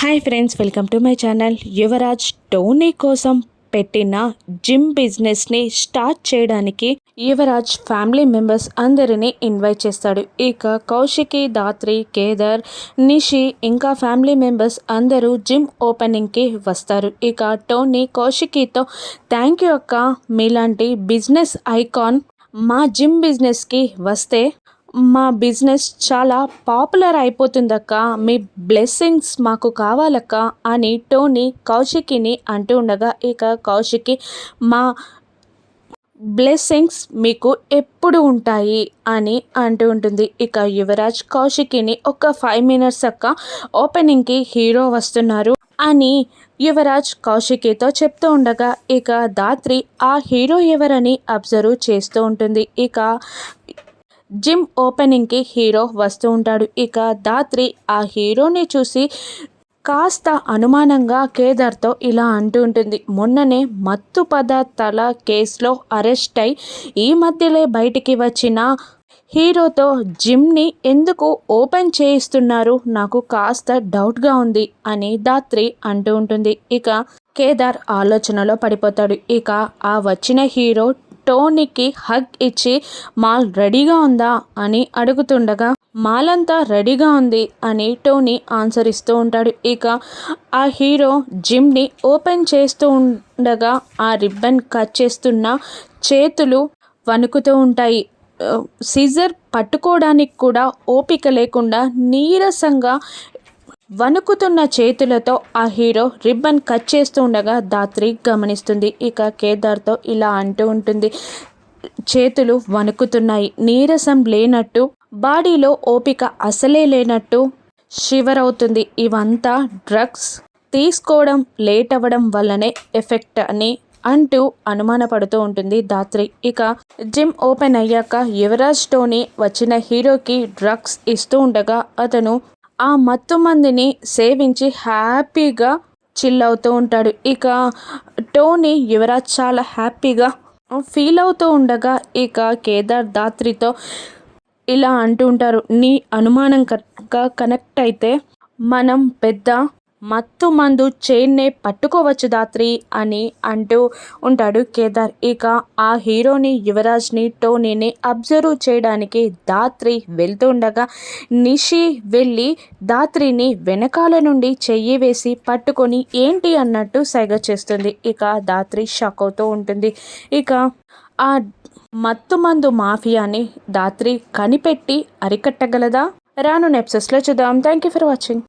Hi friends welcome to my channel Yuvaraj Tony కోసం పెట్టిన gym బిజినెస్ని స్టార్ట్ చేయడానికి యువరాజ్ ఫ్యామిలీ మెంబర్స్ అందరినీ ఇన్వైట్ చేస్తాడు. ఇక కౌశికి దాత్రి కేదార్ నిషి ఇంకా ఫ్యామిలీ మెంబర్స్ అందరూ జిమ్ ఓపెనింగ్కి వస్తారు. ఇక టోనీ కౌశికితో థ్యాంక్ యూ అక్క. మీలాంటి బిజినెస్ ఐకాన్ మా జిమ్ బిజినెస్కి వస్తే మా బిజినెస్ చాలా పాపులర్ అయిపోతుందక్క. మీ బ్లెస్సింగ్స్ మాకు కావాలక్క అని టోనీ కౌశికిని అంటూ ఉండగా ఇక కౌశికి మా బ్లెస్సింగ్స్ మీకు ఎప్పుడు ఉంటాయి అని అంటూ ఉంటుంది. ఇక యువరాజ్ కౌశికిని ఒక ఫైవ్ మినిట్స్ అక్క ఓపెనింగ్కి హీరో వస్తున్నారు అని యువరాజ్ కౌశికితో చెప్తూ ఉండగా ఇక దాత్రి ఆ హీరో ఎవరని అబ్జర్వ్ చేస్తూ ఉంటుంది. ఇక జిమ్ ఓపెనింగ్కి హీరో వస్తూ ఉంటాడు. ఇక దాత్రి ఆ హీరోని చూసి కాస్త అనుమానంగా కేదార్తో ఇలా అంటూ ఉంటుంది. మొన్ననే మత్తు పదార్థాల కేసులో అరెస్ట్ అయి ఈ మధ్యలో బయటికి వచ్చిన హీరోతో జిమ్ని ఎందుకు ఓపెన్ చేయిస్తున్నారు? నాకు కాస్త డౌట్గా ఉంది అని దాత్రి అంటూ ఉంటుంది. ఇక కేదార్ ఆలోచనలో పడిపోతాడు. ఇక ఆ వచ్చిన హీరో టోనీకి హగ్ ఇచ్చి మాల్ రెడీగా ఉందా అని అడుగుతుండగా మాలంతా రెడీగా ఉంది అని టోనీ ఆన్సర్ ఇస్తూ ఉంటాడు. ఇక ఆ హీరో జిమ్ని ఓపెన్ చేస్తూ ఉండగా ఆ రిబ్బన్ కట్ చేస్తున్న చేతులు వణుకుతూ ఉంటాయి. సీజర్ పట్టుకోవడానికి కూడా ఓపిక లేకుండా నీరసంగా వణుకుతున్న చేతులతో ఆ హీరో రిబ్బన్ కట్ చేస్తూ ఉండగా దాత్రి గమనిస్తుంది. ఇక కేదార్తో ఇలా అంటూ ఉంటుంది. చేతులు వణుకుతున్నాయి. నీరసం లేనట్టు బాడీలో ఓపిక అసలే లేనట్టు షివర్ అవుతుంది ఇవంతా డ్రగ్స్. తీసుకోవడం లేట్ అవ్వడం వల్లనే ఎఫెక్ట్ అని అంటూ అనుమానపడుతూ ఉంటుంది దాత్రి ఇక జిమ్ ఓపెన్ అయ్యాక యువరాజ్ టోనీ వచ్చిన హీరోకి డ్రగ్స్ ఇస్తూ ఉండగా అతను ఆ మత్తు మందిని సేవించి హ్యాపీగా చిల్ అవుతూ ఉంటాడు. ఇక టోనీ యువరాజ్ చాలా హ్యాపీగా ఫీల్ అవుతూ ఉండగా ఇక కేదార్ దాత్రితో ఇలా అంటూ ఉంటారు నీ అనుమానం కనెక్ట్ అయితే మనం పెద్ద మత్తు మందు చైన్నే పట్టుకోవచ్చు దాత్రి అని అంటూ ఉంటాడు కేదార్. ఇక ఆ హీరోని యువరాజ్ని టోనీని అబ్జర్వ్ చేయడానికి దాత్రి వెళ్తుండగా నిషి వెళ్ళి దాత్రిని వెనకాల నుండి చెయ్యి వేసి పట్టుకొని ఏంటి అన్నట్టు సైగ చేస్తుంది. ఇక దాత్రి షాక్ అవుతూ ఉంటుంది. ఇక ఆ మత్తుమందు మాఫియాని దాత్రి కనిపెట్టి అరికట్టగలదా? రాను నెప్సెస్లో చూద్దాం. Thank you for watching.